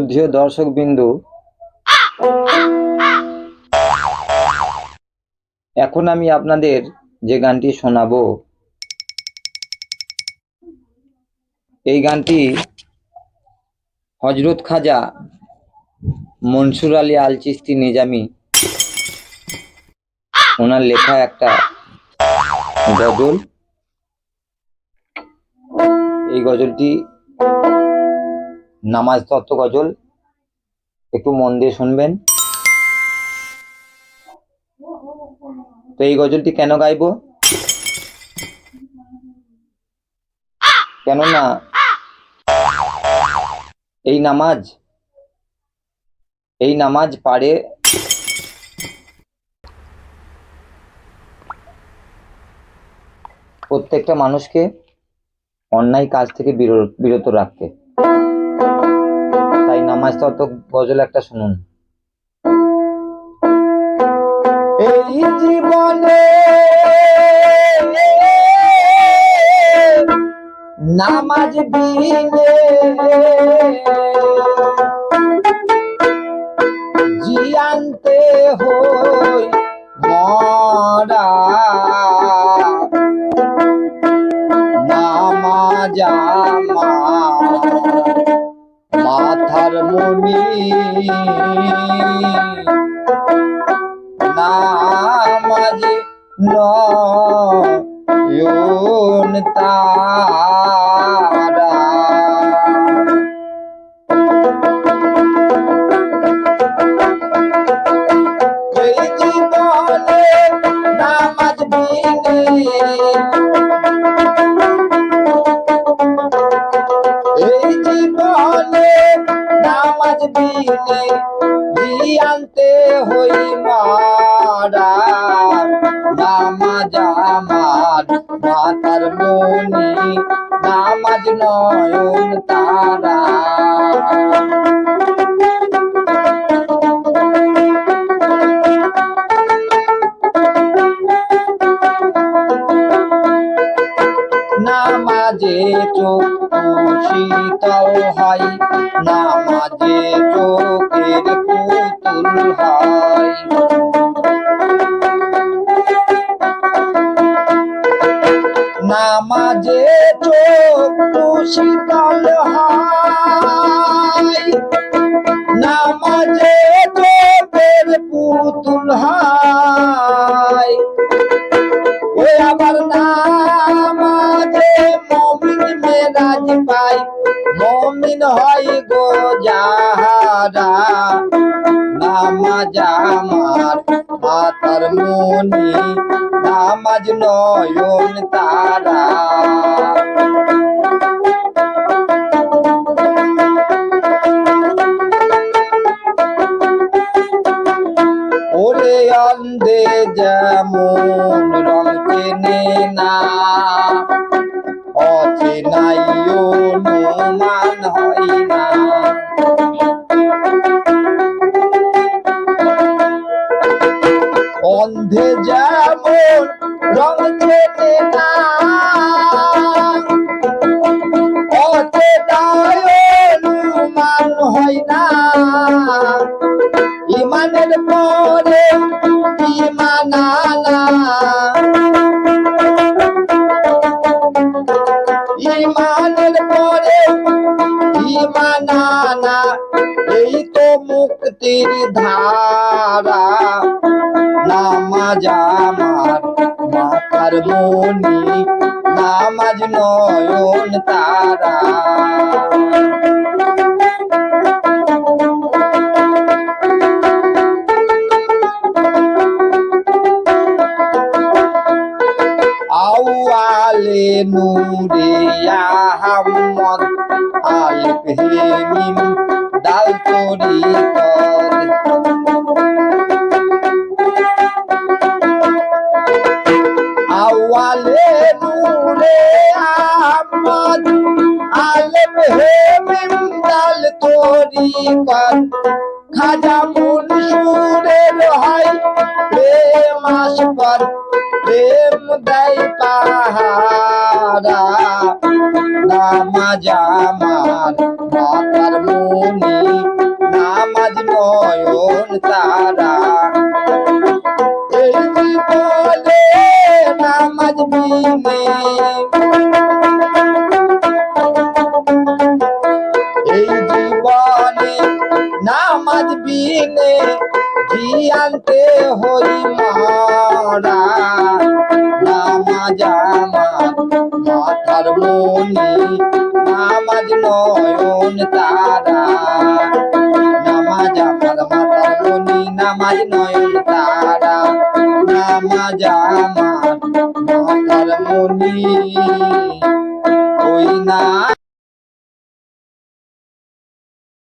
শ্রদ্ধেয় দর্শক বিন্দু। এখন আমি আপনাদের যে গানটি শোনাবো। এই গানটি হজরত খাজা মনসুর আলী আল চিস্তি নিজামি ওনার লেখা একটা গজল। এই গজলটি নামাজ তত্ত্ব গজল, একটু মন দিয়ে শুনবেন। তো এই গজলটি কেন গাইবো? কেননা এই নামাজ এই নামাজ পারে প্রত্যেকটা মানুষকে অন্যায় কাজ থেকে বির- বিরত রাখতে। নামাজ তত গজল একটা শুনুন। এই জীবনে নামাজ বিনে জিয়ান্তে হই মরা মাথার মনি নামাজ নয়ন তারা নামাজ বিনে হই মারা মাতার মনি নামাজ নয়ন তারা। শীতল হয়, নামাজে চোখের পুতুল হয়। নামাজে চক্ষু শীতল হয়, নামাজে চোখের পুতুল হয়। ওই আবার নামাজে হয় গো যাহারা। নামাজ আমার মাতার মনি, নামাজ নয়ন তারা। ওরে অন্ধে যেমন রং চেনে না অচেনাই অনুমান মুক্তির ধারা নামাজ আমার মাতার মনি নামাজ নয়ন তারা। আউয়ালে নূরে আহমদ আলিফ হে দাল তরি কর আউয়ালে নূরে আহমদ আলিফ হে মিম দাল তরি খাজা মনসুরের হয় প্রেম আসপর প্রেম দেয় পাহারা। নামাজ আমার নয়ন তারা। এই জীবনে নামাজ বিনে এই জীবনে নামাজ বিনে জিয়ান্তে হই মা নয়ন তারা নামাজ আমার মাথার মনি। ওই না